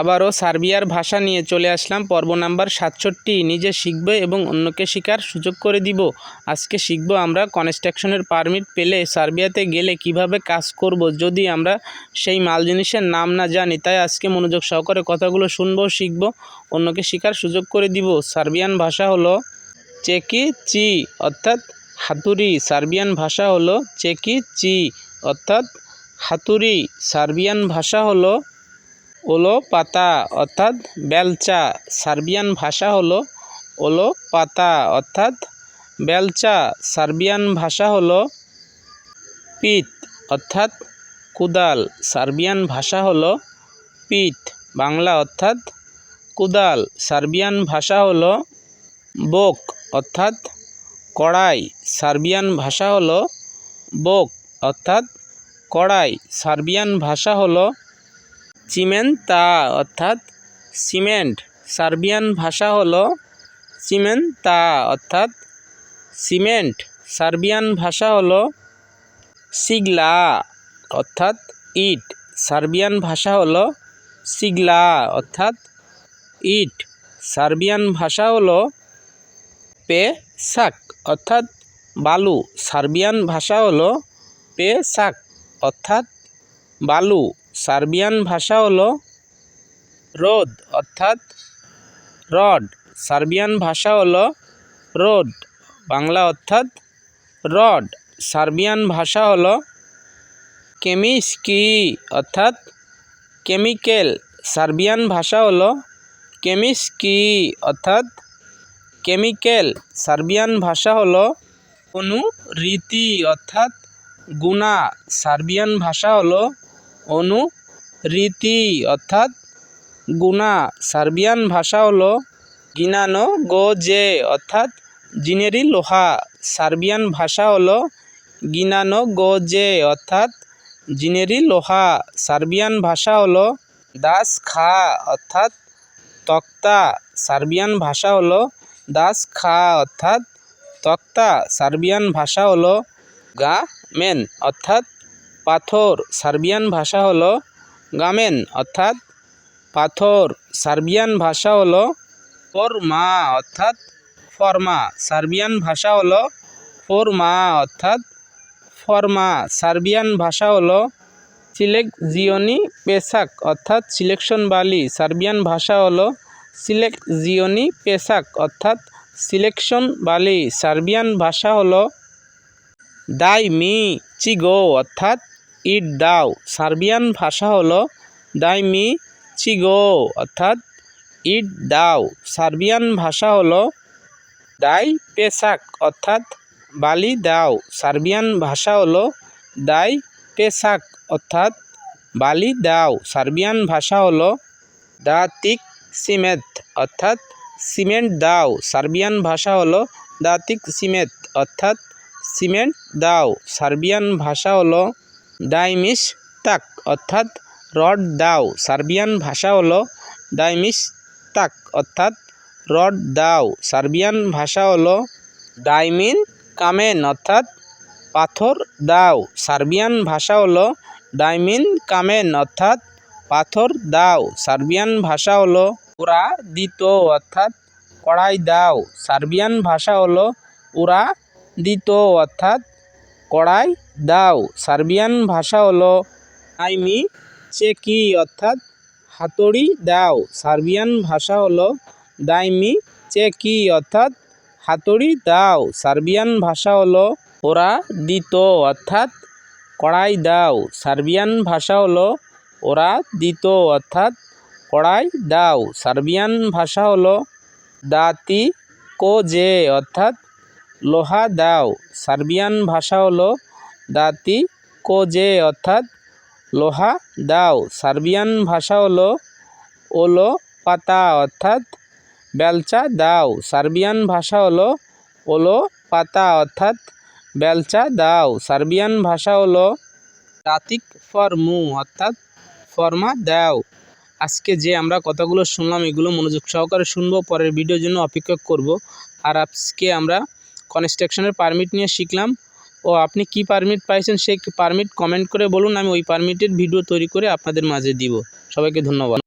আবারও সার্বিয়ার ভাষা নিয়ে চলে আসলাম। পর্ব নাম্বার সাতষট্টি, নিজে শিখবে এবং অন্যকে শেখার সুযোগ করে দিব। আজকে শিখব আমরা কনস্ট্রাকশনের পারমিট পেলে সার্বিয়াতে গেলে কীভাবে কাজ করব যদি আমরা সেই মাল জিনিসের নাম না জানি। তাই আজকে মনোযোগ সহকারে কথাগুলো শুনব, শিখব, অন্যকে শেখার সুযোগ করে দিব। সার্বিয়ান ভাষা হলো চেকি চি, অর্থাৎ হাতুড়ি। সার্বিয়ান ভাষা হলো চেকি চি, অর্থাৎ হাতুড়ি। সার্বিয়ান ভাষা হলো ওলো পাতা অর্থাৎ বেলচা। সার্বিয়ান ভাষা হলো ওলো পাতা অর্থাৎ বেলচা। সার্বিয়ান ভাষা হলো পিত অর্থাৎ কুদাল। সার্বিয়ান ভাষা হলো পিত বাংলা অর্থাৎ কুদাল। সার্বিয়ান ভাষা হলো বোক, অর্থাৎ কড়াই। সার্বিয়ান ভাষা হলো বোক, অর্থাৎ কড়াই। সার্বিয়ান ভাষা হলো চিমেন্তা অর্থাৎ সিমেন্ট। সার্বিয়ান ভাষা হলো চিমেন্তা অর্থাৎ সিমেন্ট। সার্বিয়ান ভাষা হলো সিগলা অর্থাৎ ইট। সার্বিয়ান ভাষা হলো সিগলা অর্থাৎ ইট। সার্বিয়ান ভাষা হলো পে শাক অর্থাৎ বালু। সার্বিয়ান ভাষা হলো পে শাক অর্থাৎ বালু। সার্বিয়ান ভাষা হলো রোদ অর্থাৎ রড। সার্বিয়ান ভাষা হলো রোড, বাংলা অর্থাৎ রড। সার্বিয়ান ভাষা হলো কেমিস্কি, অর্থাৎ কেমিক্যাল। সার্বিয়ান ভাষা হলো কেমিস্কি, অর্থাৎ কেমিক্যাল। সার্বিয়ান ভাষা হলো অনু রীতি অর্থাৎ গুণা। সার্বিয়ান ভাষা হলো অনু রীতি অর্থাৎ গুণা। সার্বিয়ান ভাষা হলো গিনানো গো জে অর্থাৎ জিনেরি লোহা। সার্বিয়ান ভাষা হলো গিনানো গো জে অর্থাৎ জিনেরি লোহা। সার্বিয়ান ভাষা হলো দাস খা, অর্থাৎ তক্তা। সার্বিয়ান ভাষা হলো দাস খা, অর্থাৎ তক্তা। সার্বিয়ান ভাষা হলো গা, মেন, অর্থাৎ পাথর সার্বিয়ান ভাষা হলো গামেন, অর্থাৎ পাথর সার্বিয়ান ভাষা হলো ফরমা, অর্থাৎ ফরমা। সার্বিয়ান ভাষা হলো ফরমা, অর্থাৎ ফরমা। সার্বিয়ান ভাষা হলো সিলেক জিওনি পেশাক, অর্থাৎ সিলেকশন বালি। সার্বিয়ান ভাষা হলো সিলেক জিওনি পেশাক, অর্থাৎ সিলেকশন বালি। সার্বিয়ান ভাষা হলো দাই মি চিগো, অর্থাৎ ইট দাও। সার্বিয়ান ভাষা হলো দাই মি চিগো অর্থাৎ ইট দাও। সার্বিয়ান ভাষা হলো দাই পেশাক, অর্থাৎ বালি দাও। সার্বিয়ান ভাষা হলো দাই পেশাক, অর্থাৎ বালি দাও। সার্বিয়ান ভাষা হলো দাতিক সিমেত অর্থাৎ সিমেন্ট দাও। সার্বিয়ান ভাষা হলো দাতিক সিমেত অর্থাৎ সিমেন্ট দাও। সার্বিয়ান ভাষা হলো ডাইমিস তাক, অর্থাৎ রড দাও। সার্বিয়ান ভাষা হলো ডাইমিস তাক, অর্থাৎ রড দাও। সার্বিয়ান ভাষা হলো ডাইমিন কামেন, অর্থাৎ পাথর দাও। সার্বিয়ান ভাষা হলো ডাইমিন কামেন, অর্থাৎ পাথর দাও। সার্বিয়ান ভাষা হলো ওরা দিত অর্থাৎ কড়াই দাও। সার্বিয়ান ভাষা হলো ওরা দিত অর্থাৎ কড়াই, দাও। সার্বিয়ান ভাষা হলো আইমি চেকি অর্থাৎ হাতুড়ি, দাও। সার্বিয়ান ভাষা হলো দাইমি চেকি অর্থাৎ হাতুড়ি, দাও। সার্বিয়ান ভাষা হলো ওরা, দিত, অর্থাৎ কড়াই, দাও। সার্বিয়ান ভাষা হলো ওরা, দিত, অর্থাৎ কড়াই, দাও। সার্বিয়ান ভাষা হলো দাতি কোজে অর্থাৎ লোহা দাও। সার্বিয়ান ভাষা হলো দাতি, কোজে, অর্থাৎ লোহা দাও। সার্বিয়ান ভাষা হলো ওলো, পাতা, অর্থাৎ বেলচা দাও। সার্বিয়ান ভাষা হলো ওলো, পাতা, অর্থাৎ বেলচা দাও। সার্বিয়ান ভাষা হলো দাতিক ফরমু, অর্থাৎ ফরমা দাও। আজকে যে আমরা কথাগুলো শুনলাম, এগুলো মনোযোগ সহকারে শুনব। পরের ভিডিওর জন্য অপেক্ষা করব। আর আজকে আমরা কনস্ট্রাকশনের পারমিট নিয়ে শিখলাম। ও আপনি কি পারমিট পাইছেন সেই পারমিট কমেন্ট করে বলুন, আমি ওই পারমিটের ভিডিও তৈরি করে আপনাদের মাঝে দিব। সবাইকে ধন্যবাদ।